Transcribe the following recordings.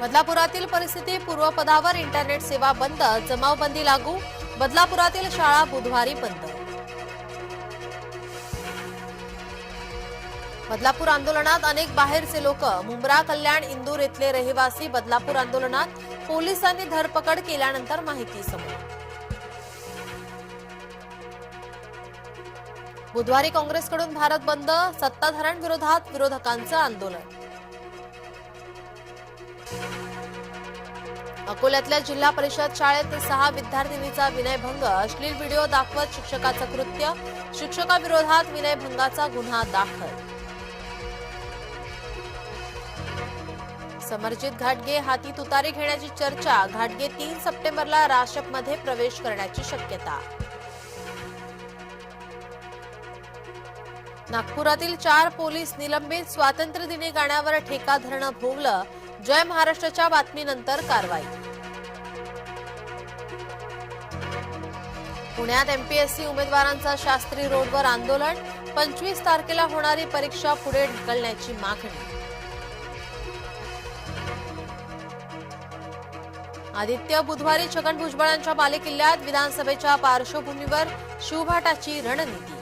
बदलापुरातील परिस्थिती पूर्वपदावर इंटरनेट सेवा बंद जमावबंदी लागू बदलापुरातील शाळा बुधवारी बंद. बदलापूर आंदोलनात अनेक बाहेरचे लोक मुंब्रा कल्याण इंदूर इथले रहिवासी बदलापूर आंदोलनात पोलिसांनी धरपकड केल्यानंतर माहिती समोर. बुधवारी काँग्रेसकडून भारत बंद सत्ताधाऱ्यांविरोधात विरोधकांचं आंदोलन. अकोल्यातल्या जिल्हा परिषद शाळेत सहा विद्यार्थिनीचा विनयभंग. अश्लील व्हिडिओ दाखवत शिक्षकाचं कृत्य. शिक्षकाविरोधात विनयभंगाचा गुन्हा दाखल. समर्जित घाटगे हाती तुतारी घेण्याची चर्चा. घाटगे तीन सप्टेंबरला राशपमध्ये प्रवेश करण्याची शक्यता. नागपुरातील चार पोलीस निलंबित. स्वातंत्र्य दिनी गाण्यावर ठेका धरणं भोगलं जय महाराष्ट्राच्या बातमीनंतर कारवाई. पुण्यात एमपीएससी उमेदवारांचा शास्त्री रोडवर आंदोलन पंचवीस तारखेला होणारी परीक्षा पुढे ढकलण्याची मागणी. आदित्य बुधवारी छगन भुजबळांच्या बालेकिल्ल्यात विधानसभेच्या पार्श्वभूमीवर शिवभाटाची रणनीती.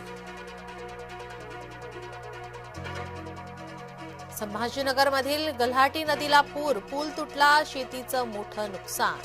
संभाजीनगरमधील गल्हाटी नदीला पूर पूल तुटला शेतीचं मोठं नुकसान.